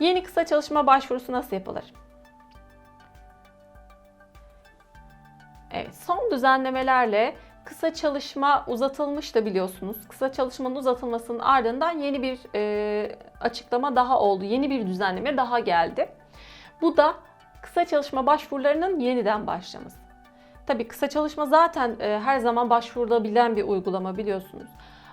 Yeni kısa çalışma başvurusu nasıl yapılır? Evet, son düzenlemelerle kısa çalışma uzatılmış da biliyorsunuz. Kısa çalışmanın uzatılmasının ardından yeni bir e, açıklama daha oldu. Yeni bir düzenleme daha geldi. Bu da kısa çalışma başvurularının yeniden başlaması. Tabii kısa çalışma zaten e, her zaman başvurulabilen bir uygulama biliyorsunuz.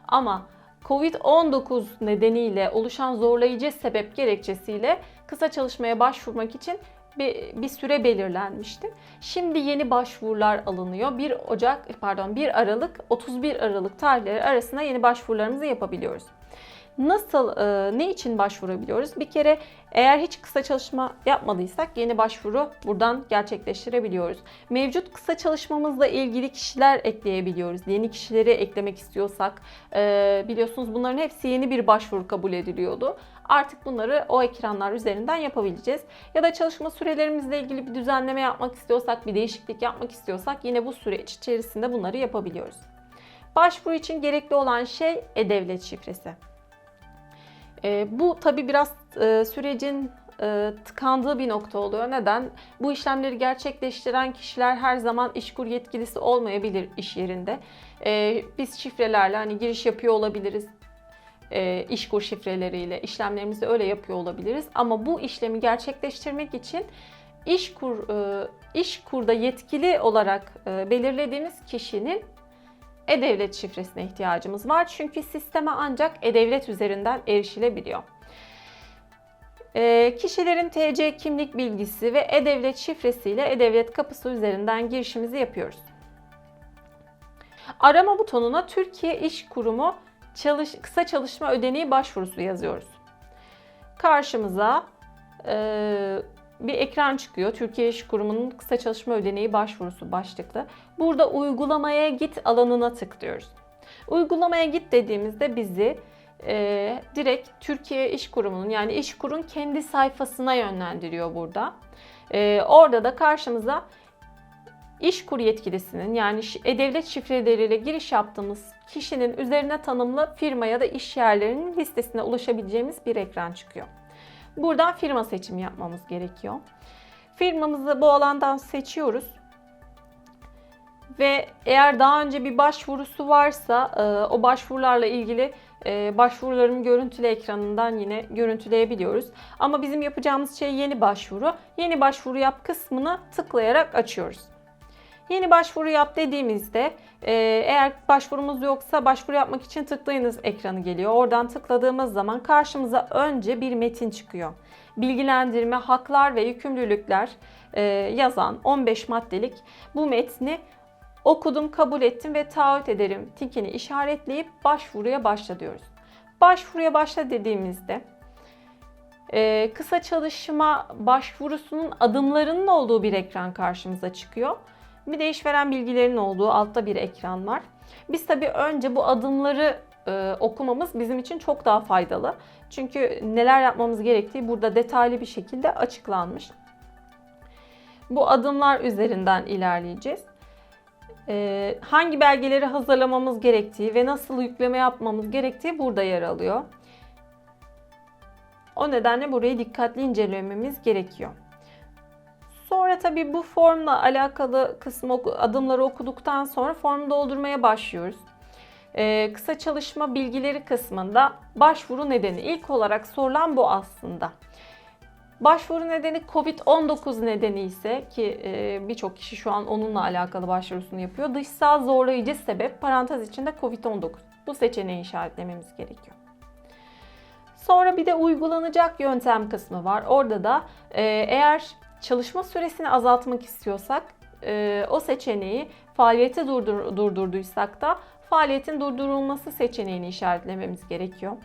Ama Covid-19 nedeniyle oluşan zorlayıcı sebep gerekçesiyle kısa çalışmaya başvurmak için bir, bir süre belirlenmişti. Şimdi yeni başvurular alınıyor. 1 Ocak pardon 1 Aralık 31 Aralık tarihleri arasında yeni başvurularımızı yapabiliyoruz. Nasıl, e, ne için başvurabiliyoruz? Bir kere eğer hiç kısa çalışma yapmadıysak yeni başvuru buradan gerçekleştirebiliyoruz. Mevcut kısa çalışmamızla ilgili kişiler ekleyebiliyoruz. Yeni kişileri eklemek istiyorsak e, biliyorsunuz bunların hepsi yeni bir başvuru kabul ediliyordu. Artık bunları o ekranlar üzerinden yapabileceğiz. Ya da çalışma sürelerimizle ilgili bir düzenleme yapmak istiyorsak, bir değişiklik yapmak istiyorsak yine bu süreç içerisinde bunları yapabiliyoruz. Başvuru için gerekli olan şey e-devlet şifresi. E, bu tabi biraz e, sürecin e, tıkandığı bir nokta oluyor. Neden? Bu işlemleri gerçekleştiren kişiler her zaman işkur yetkilisi olmayabilir iş yerinde. E, biz şifrelerle hani giriş yapıyor olabiliriz. E, işkur şifreleriyle işlemlerimizi öyle yapıyor olabiliriz. Ama bu işlemi gerçekleştirmek için işkur e, işkurda yetkili olarak e, belirlediğimiz kişinin e-devlet şifresine ihtiyacımız var. Çünkü sisteme ancak e-devlet üzerinden erişilebiliyor. E, kişilerin TC kimlik bilgisi ve e-devlet şifresiyle e-devlet kapısı üzerinden girişimizi yapıyoruz. Arama butonuna Türkiye İş Kurumu çalış, kısa çalışma ödeneği başvurusu yazıyoruz. Karşımıza e, bir ekran çıkıyor. Türkiye İş Kurumu'nun kısa çalışma ödeneği başvurusu başlıklı. Burada uygulamaya git alanına tıklıyoruz. Uygulamaya git dediğimizde bizi e, direkt Türkiye İş Kurumu'nun yani İşkur'un kendi sayfasına yönlendiriyor burada. E, orada da karşımıza İşkur yetkilisinin yani e-devlet şifreleriyle giriş yaptığımız kişinin üzerine tanımlı firma ya da iş yerlerinin listesine ulaşabileceğimiz bir ekran çıkıyor. Buradan firma seçimi yapmamız gerekiyor. Firmamızı bu alandan seçiyoruz. Ve eğer daha önce bir başvurusu varsa e, o başvurularla ilgili e, başvurularımı görüntülü ekranından yine görüntüleyebiliyoruz. Ama bizim yapacağımız şey yeni başvuru. Yeni başvuru yap kısmını tıklayarak açıyoruz. Yeni başvuru yap dediğimizde e, eğer başvurumuz yoksa başvuru yapmak için tıklayınız ekranı geliyor. Oradan tıkladığımız zaman karşımıza önce bir metin çıkıyor. Bilgilendirme, haklar ve yükümlülükler e, yazan 15 maddelik bu metni okudum, kabul ettim ve taahhüt ederim tikini işaretleyip başvuruya başla diyoruz. Başvuruya başla dediğimizde e, kısa çalışma başvurusunun adımlarının olduğu bir ekran karşımıza çıkıyor. Bir de işveren bilgilerinin olduğu altta bir ekran var. Biz tabii önce bu adımları e, okumamız bizim için çok daha faydalı. Çünkü neler yapmamız gerektiği burada detaylı bir şekilde açıklanmış. Bu adımlar üzerinden ilerleyeceğiz. E, hangi belgeleri hazırlamamız gerektiği ve nasıl yükleme yapmamız gerektiği burada yer alıyor. O nedenle burayı dikkatli incelememiz gerekiyor. Sonra tabii bu formla alakalı kısmı adımları okuduktan sonra formu doldurmaya başlıyoruz. Ee, kısa çalışma bilgileri kısmında başvuru nedeni ilk olarak sorulan bu aslında. Başvuru nedeni Covid-19 nedeni ise ki e, birçok kişi şu an onunla alakalı başvurusunu yapıyor. Dışsal zorlayıcı sebep parantez içinde Covid-19. Bu seçeneği işaretlememiz gerekiyor. Sonra bir de uygulanacak yöntem kısmı var. Orada da e, eğer çalışma süresini azaltmak istiyorsak e, o seçeneği faaliyeti durdur, durdurduysak da faaliyetin durdurulması seçeneğini işaretlememiz gerekiyor.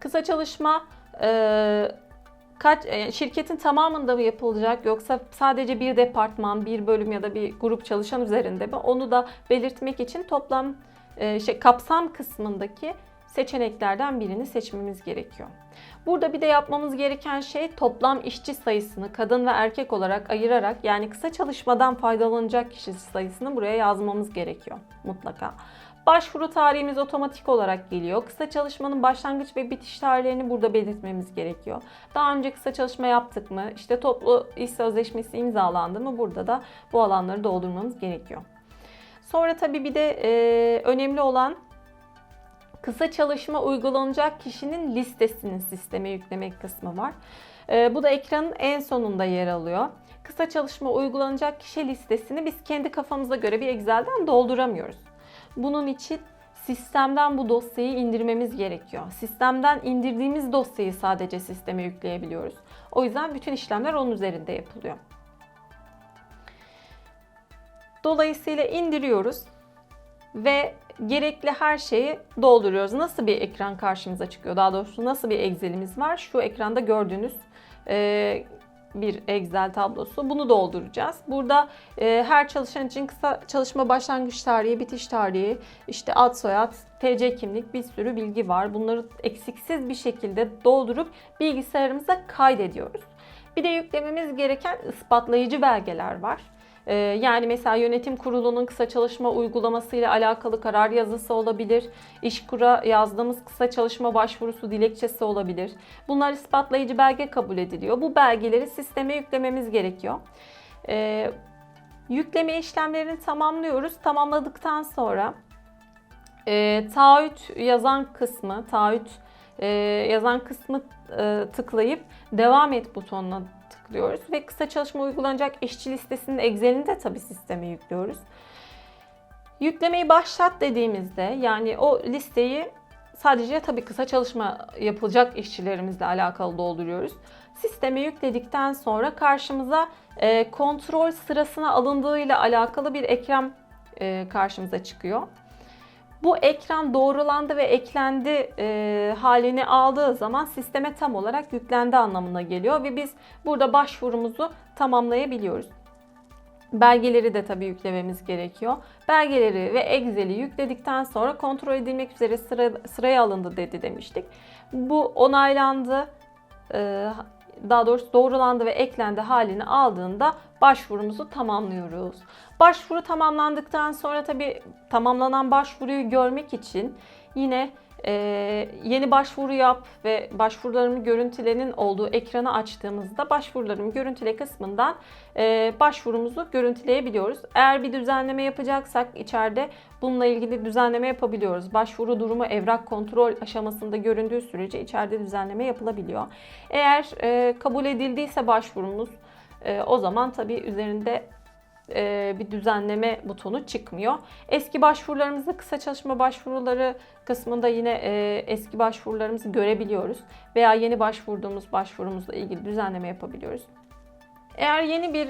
Kısa çalışma e, kaç e, şirketin tamamında mı yapılacak yoksa sadece bir departman, bir bölüm ya da bir grup çalışan üzerinde mi? Onu da belirtmek için toplam e, şey kapsam kısmındaki seçeneklerden birini seçmemiz gerekiyor. Burada bir de yapmamız gereken şey toplam işçi sayısını kadın ve erkek olarak ayırarak yani kısa çalışmadan faydalanacak kişi sayısını buraya yazmamız gerekiyor mutlaka. Başvuru tarihimiz otomatik olarak geliyor. Kısa çalışmanın başlangıç ve bitiş tarihlerini burada belirtmemiz gerekiyor. Daha önce kısa çalışma yaptık mı? İşte toplu iş sözleşmesi imzalandı mı? Burada da bu alanları doldurmamız gerekiyor. Sonra tabii bir de e, önemli olan kısa çalışma uygulanacak kişinin listesinin sisteme yüklemek kısmı var. E, bu da ekranın en sonunda yer alıyor. Kısa çalışma uygulanacak kişi listesini biz kendi kafamıza göre bir Excel'den dolduramıyoruz. Bunun için sistemden bu dosyayı indirmemiz gerekiyor. Sistemden indirdiğimiz dosyayı sadece sisteme yükleyebiliyoruz. O yüzden bütün işlemler onun üzerinde yapılıyor. Dolayısıyla indiriyoruz ve gerekli her şeyi dolduruyoruz. Nasıl bir ekran karşımıza çıkıyor? Daha doğrusu nasıl bir Excel'imiz var? Şu ekranda gördüğünüz e, bir Excel tablosu. Bunu dolduracağız. Burada e, her çalışan için kısa çalışma başlangıç tarihi, bitiş tarihi, işte ad soyad, TC kimlik bir sürü bilgi var. Bunları eksiksiz bir şekilde doldurup bilgisayarımıza kaydediyoruz. Bir de yüklememiz gereken ispatlayıcı belgeler var. Ee, Yani mesela yönetim kurulunun kısa çalışma uygulamasıyla alakalı karar yazısı olabilir. İşkur'a yazdığımız kısa çalışma başvurusu dilekçesi olabilir. Bunlar ispatlayıcı belge kabul ediliyor. Bu belgeleri sisteme yüklememiz gerekiyor. Ee, yükleme işlemlerini tamamlıyoruz. Tamamladıktan sonra e, taahhüt yazan kısmı, taahhüt e, yazan kısmı e, tıklayıp devam et butonuna tıklıyoruz ve kısa çalışma uygulanacak işçi listesinin Excel'ini de tabii sisteme yüklüyoruz. Yüklemeyi başlat dediğimizde yani o listeyi sadece tabii kısa çalışma yapılacak işçilerimizle alakalı dolduruyoruz. Sisteme yükledikten sonra karşımıza e, kontrol sırasına alındığıyla alakalı bir ekran e, karşımıza çıkıyor. Bu ekran doğrulandı ve eklendi e, halini aldığı zaman sisteme tam olarak yüklendi anlamına geliyor ve biz burada başvurumuzu tamamlayabiliyoruz. Belgeleri de tabii yüklememiz gerekiyor. Belgeleri ve Excel'i yükledikten sonra kontrol edilmek üzere sıra, sıraya alındı dedi demiştik. Bu onaylandı. e, daha doğrusu doğrulandı ve eklendi halini aldığında başvurumuzu tamamlıyoruz. Başvuru tamamlandıktan sonra tabii tamamlanan başvuruyu görmek için yine e, yeni başvuru yap ve başvurularımı görüntülerin olduğu ekranı açtığımızda başvurularımı görüntüle kısmından e, başvurumuzu görüntüleyebiliyoruz. Eğer bir düzenleme yapacaksak içeride bununla ilgili düzenleme yapabiliyoruz. Başvuru durumu evrak kontrol aşamasında göründüğü sürece içeride düzenleme yapılabiliyor. Eğer e, kabul edildiyse başvurumuz e, o zaman tabii üzerinde e, bir düzenleme butonu çıkmıyor. Eski başvurularımızda kısa çalışma başvuruları kısmında yine e, eski başvurularımızı görebiliyoruz. Veya yeni başvurduğumuz başvurumuzla ilgili düzenleme yapabiliyoruz. Eğer yeni bir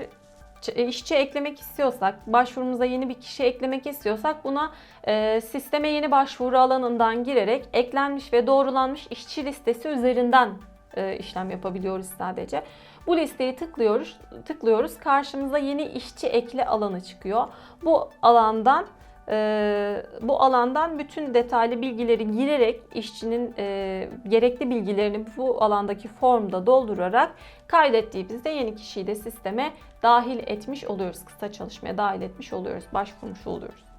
ç- işçi eklemek istiyorsak, başvurumuza yeni bir kişi eklemek istiyorsak buna e, sisteme yeni başvuru alanından girerek eklenmiş ve doğrulanmış işçi listesi üzerinden e, işlem yapabiliyoruz sadece. Bu listeyi tıklıyoruz, tıklıyoruz. Karşımıza yeni işçi ekle alanı çıkıyor. Bu alandan e, bu alandan bütün detaylı bilgileri girerek işçinin e, gerekli bilgilerini bu alandaki formda doldurarak kaydettiğimizde yeni kişiyi de sisteme dahil etmiş oluyoruz. Kısa çalışmaya dahil etmiş oluyoruz, başvurmuş oluyoruz.